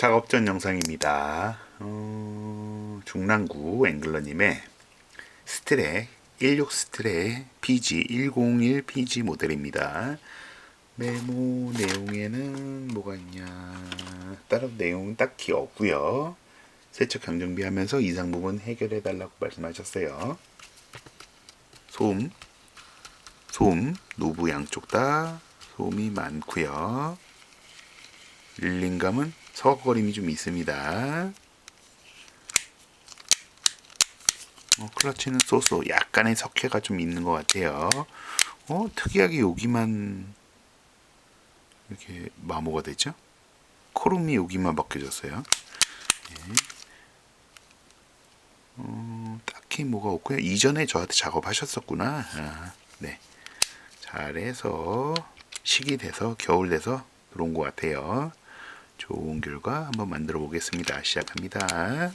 작업 전 영상입니다. 어, 중랑구 앵글러님의 스트렉 16 스트렉 PG 101 PG 모델입니다. 메모 내용에는 뭐가 있냐? 다른 내용은 딱히 없고요. 세척 경정비하면서 이상 부분 해결해 달라고 말씀하셨어요. 소음, 소음 노부 양쪽 다 소음이 많고요. 릴링감은 서걱거림이 좀 있습니다. 어, 클러치는 쏘쏘 약간의 석회가 좀 있는 것 같아요. 어, 특이하게 여기만 이렇게 마모가 되죠? 코름이 여기만 벗겨졌어요. 예. 어, 딱히 뭐가 없고요. 이전에 저한테 작업하셨었구나. 아, 네. 잘해서 식이 돼서 겨울 돼서 들어온 것 같아요. 좋은 결과 한번 만들어 보겠습니다. 시작합니다.